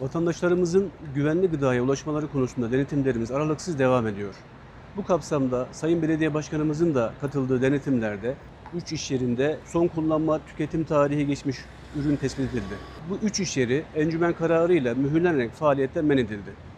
Vatandaşlarımızın güvenli gıdaya ulaşmaları konusunda denetimlerimiz aralıksız devam ediyor. Bu kapsamda Sayın Belediye Başkanımızın da katıldığı denetimlerde 3 iş yerinde son kullanma tüketim tarihi geçmiş ürün tespit edildi. Bu 3 iş yeri encümen kararıyla mühürlenerek faaliyetten men edildi.